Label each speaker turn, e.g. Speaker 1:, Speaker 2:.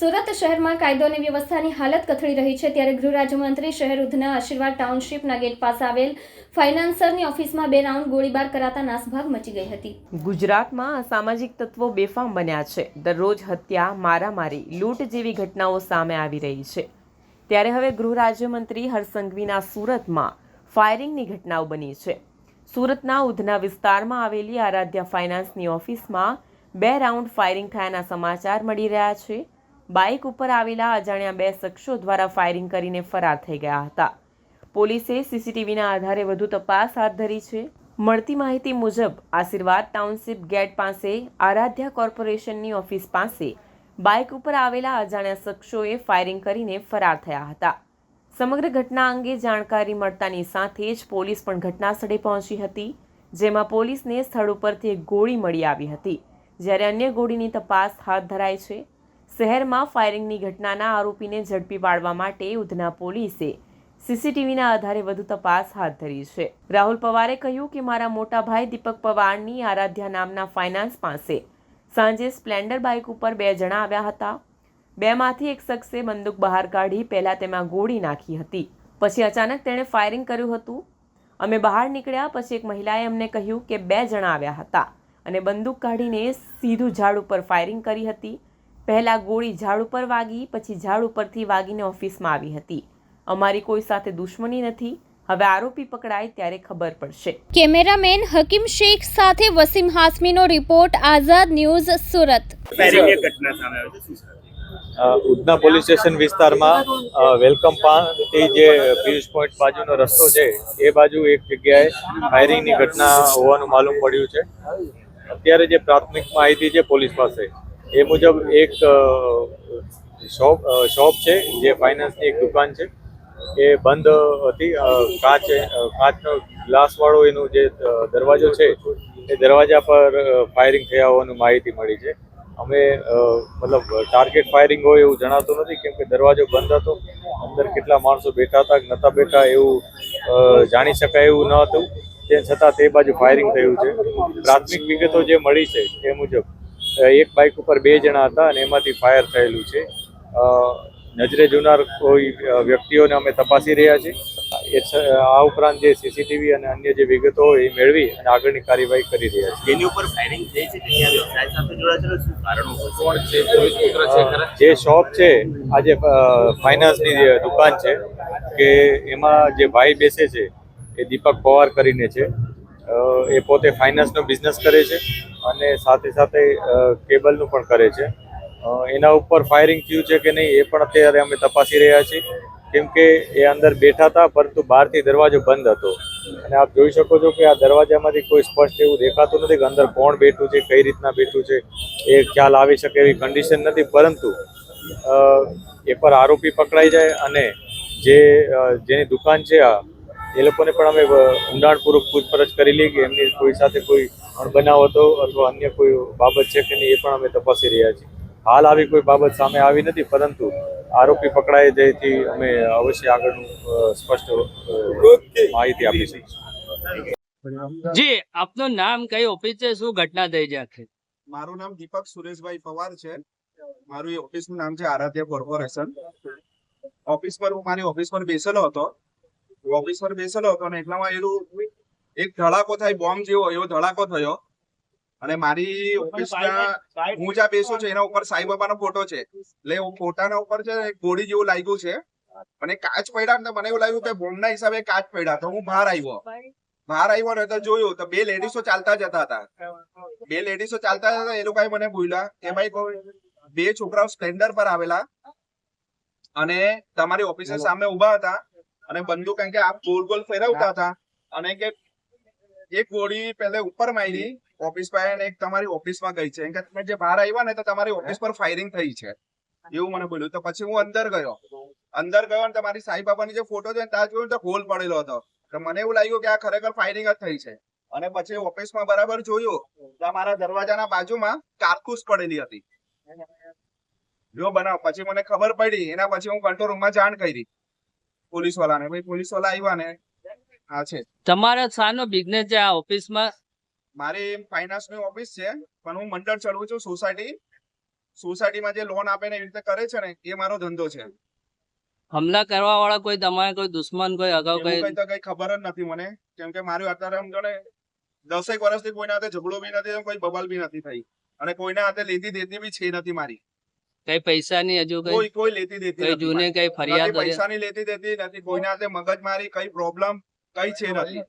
Speaker 1: સુરત શહેરમાં કાયદો અને વ્યવસ્થાની હાલત કથળી રહી છે ત્યારે ગૃહ રાજ્યમંત્રી શહેર ઉધના આશીર્વાદ ટાઉનશીપના ગેટ પાસે આવેલ ફાઇનાન્સરની ઓફિસમાં બે રાઉન્ડ ગોળીબાર કરાતા નાસભાગ મચી ગઈ હતી.
Speaker 2: ગુજરાતમાં અસામાજિક તત્વો બેફામ બન્યા છે. દરરોજ હત્યા, મારામારી, લૂંટ જેવી ઘટનાઓ સામે આવી રહી છે. ત્યારે હવે ગૃહ રાજ્યમંત્રી હરસંઘવીના સુરતમાં ફાયરિંગની ઘટનાઓ બની છે. સુરતના ઉધના વિસ્તારમાં આવેલી આરાધ્યા ફાઇનાન્સની ઓફિસમાં બે રાઉન્ડ ફાયરિંગ થયાના સમાચાર મળી રહ્યા છે. બાઇક ઉપર આવેલા અજાણ્યા બે શખ્સો દ્વારા ફાયરિંગ કરીને ફરાર થઈ ગયા હતા. પોલીસે સીસીટીવીના આધારે વધુ તપાસ હાથ ધરી છે. મળતી માહિતી મુજબ, આશીર્વાદ ટાઉનશીપ ગેટ પાસે આરાધ્યા કોર્પોરેશનની ઓફિસ પાસે બાઇક ઉપર આવેલા અજાણ્યા શખ્સોએ ફાયરિંગ કરીને ફરાર થયા હતા. સમગ્ર ઘટના અંગે જાણકારી મળતાની સાથે જ પોલીસ પણ ઘટના સ્થળે પહોંચી હતી, જેમાં પોલીસને સ્થળ ઉપરથી એક ગોળી મળી આવી હતી. જ્યારે અન્ય ગોળીની તપાસ હાથ ધરાઈ છે શહેરમાં ફાયરિંગની ઘટનાના આરોપીને ઝડપી પાડવા માટે ઉધના પોલીસે સીસીટીવીના આધારે વધુ તપાસ હાથ ધરી છે. રાહુલ પવારે કહ્યું કે મારા મોટા ભાઈ દીપક પવારની આરાધ્યા નામના ફાઇનાન્સ પાસે સાંજે સ્પ્લેન્ડર બાઇક ઉપર બે જણા આવ્યા હતા. બેમાંથી એક શખ્સે બંદૂક બહાર કાઢી પહેલાં તેમાં ગોળી નાખી હતી. પછી અચાનક તેણે ફાયરિંગ કર્યું હતું. અમે બહાર નીકળ્યા, પછી એક મહિલાએ અમને કહ્યું કે બે જણા આવ્યા હતા અને બંદૂક કાઢીને સીધું ઝાડ ઉપર ફાયરિંગ કરી હતી. પહેલાં ગોળી ઝાડ ઉપર વાગી પછી ઝાડ ઉપરથી વાગીને ઓફિસમાં આવી હતી. અમારી કોઈ સાથે દુશ્મની નથી. હવે આરોપી પકડાય ત્યારે ખબર પડશે.
Speaker 1: કેમેરામેન હકીમ શેખ સાથે Wasim હાસમીનો report Azad news Surat.
Speaker 3: Udhna police station વિસ્તારમાં વેલકમ પાથી જે પિયુષ પોઈન્ટ બાજુનો રસ્તો છે એ બાજુ એક જગ્યાએ ફાયરિંગની ઘટના હોવાનું માલુમ પડ્યું છે. અત્યારે જે પ્રાથમિક માહિતી છે પોલીસ પાસે એ મુજબ એક શોપ શોપ છે, જે ફાઇનાન્સની એક દુકાન છે. એ બંધ હતી કાચ કાચનો ગ્લાસવાળો એનું જે દરવાજો છે, એ દરવાજા પર ફાયરિંગ થયા હોવાનું માહિતી મળી છે. અમે મતલબ ટાર્ગેટ ફાયરિંગ હોય એવું જણાતું નથી, કેમ કે દરવાજો બંધ હતો, અંદર કેટલા માણસો બેઠા હતા નહોતા બેઠા એવું જાણી શકાય એવું ન હતું. તેમ છતાં તે બાજુ ફાયરિંગ થયું છે. પ્રાથમિક વિગતો જે મળી છે, એ મુજબ એક બાઇક ઉપર બે જણા હતા અને એમાંથી ફાયર થયેલું છે. નજરે જોનાર કોઈ વ્યક્તિઓને અમે તપાસી રહ્યા છીએ. આ ઉપરાંત જે સીસીટીવી અને અન્ય જે વિગતો હોય એ મેળવી અને આગળની કાર્યવાહી કરી રહ્યા છીએ.
Speaker 4: જેની ઉપર ફાયરિંગ થઈ છે તે વ્યવસાય સાથે જોડાયેલો શું કારણો કોણ છે? પોલીસ પુત્ર છે ખરા?
Speaker 3: જે શોપ છે આ જે ફાઇનાન્સની જે દુકાન છે કે એમાં જે ભાઈ બેસે છે એ દીપક પવાર કરીને છે. એ પોતે ફાઇનાન્સનો બિઝનેસ કરે છે અને સાથે સાથે કેબલનું પણ કરે છે. એના ઉપર ફાયરિંગ થયું છે કે નહીં એ પણ અત્યારે અમે તપાસી રહ્યા છીએ. કેમ કે એ અંદર બેઠા હતા, પરંતુ બહારથી દરવાજો બંધ હતો. અને આપ જોઈ શકો છો કે આ દરવાજામાંથી કોઈ સ્પષ્ટ એવું દેખાતું નથી કે અંદર કોણ બેઠું છે, કઈ રીતના બેઠું છે, એ ખ્યાલ આવી શકે એવી કન્ડિશન નથી. પરંતુ એ પર આરોપી પકડાઈ જાય અને જે જેની દુકાન છે આ એ લોકોને પણ અમે ઊંડાણપૂર્વક પૂછપરછ કરી લઈ કે એમની કોઈ સાથે કોઈ અણબનાવ હતો અથવા અન્ય કોઈ બાબત છે કે નહીં એ પણ અમે તપાસી રહ્યા છીએ. હાલ આવી કોઈ બાબત સામે આવી નથી પરંતુ આરોપી પકડાય જેથી અમે અવશ્ય આગળનું સ્પષ્ટ માહિતી આપીશું
Speaker 5: જી આપનું નામ કઈ ઓફિસ છે શું ઘટના થઈ છે
Speaker 6: મારું નામ દીપક સુરેશભાઈ પવાર છે. મારું એ ઓફિસનું નામ છે આરાધ્ય કોર્પોરેશન. ઓફિસ પર હું મારી ઓફિસ પર બેસેલો હતો. ઓફિસ પર બેસેલો હતો ને એટલામાં એનું એક ધડાકો થાય બોમ્બ જેવો એવો ધડાકો થયો. અને મારી ઓફિસના હું જ્યાં બેસું છું એના ઉપર સાંઈબાબાનો ફોટો છે. એટલે ફોટાના ઉપર છે ગોળી જેવું લાગ્યું છે. અને કાચ પડ્યા ને મને એવું લાગ્યું કે બોમ્બના હિસાબે કાચ પડ્યા. તો હું બહાર આવ્યો. બહાર આવ્યો ને તો જોયું તો બે લેડીઝો ચાલતા જતા હતા. બે લેડીસો ચાલતા જતા એ લોકોએ મને ભૂલ્યા કે ભાઈ બે છોકરાઓ સ્પ્લેન્ડર પર આવેલા અને તમારી ઓફિસ સામે ઊભા હતા. અને બંદૂક કારણ કે આપ ગોલ ગોલ ફેરવતા હતા. અને કે એક ગોળી પહેલે ઉપર મારી ઓફિસ પાસે અને એક તમારી ઓફિસમાં ગઈ છે. કે તમે જે બહાર આવ્યા ને તો તમારી ઓફિસ પર ફાયરિંગ થઈ છે. એવું મને બોલ્યું. તો પછી હું અંદર ગયો. અંદર ગયો અને તમારી સાઈ બાબાની જે ફોટો છે ત્યાં જોયું તો હોલ પડેલો હતો. તો મને એવું લાગ્યું કે આ ખરેખર ફાયરિંગ જ થઈ છે. અને પછી ઓફિસમાં બરાબર જોયું તો મારા દરવાજાના બાજુમાં કારતૂસ પડેલી હતી. જો બનાવ. પછી મને ખબર પડી. એના પછી હું કંટ્રોલ રૂમમાં જાણ કરી. પોલીસ વાળાને ભાઈ પોલીસવાળા આવ્યા ને. હા છે.
Speaker 5: તમારો સાનો બિઝનેસ છે આ ઓફિસમાં?
Speaker 6: મારી ફાઇનાન્સની ઓફિસ છે પણ હું મંડળ ચડવું છું સોસાયટી. સોસાયટીમાં જે લોન આપે ને એવી રીતે કરે છે ને એ મારો ધંધો છે.
Speaker 5: હમલા કરવા વાળા કોઈ તમારે કોઈ દુશ્મન કોઈ અગાઉ
Speaker 6: કોઈ
Speaker 5: કઈ
Speaker 6: કઈ તો કઈ ખબર જ નથી મને. કેમ કે મારું અત્યારે સમજો ને દસેક વર્ષથી કોઈના હાથે ઝઘડો બી નથી કોઈ બબાલ બી નથી થઈ. અને કોઈના હાથે લેતી દેતી બી છે નથી મારી.
Speaker 5: કઈ નહીં હજુ કોઈ?
Speaker 6: કોઈ લેતી દેતી
Speaker 5: કઈ જૂને કઈ ફરિયાદ
Speaker 6: પૈસા પૈસાની લેતી દેતી નથી કોઈના હાથે મગજમારી કઈ પ્રોબ્લેમ કઈ છે નથી.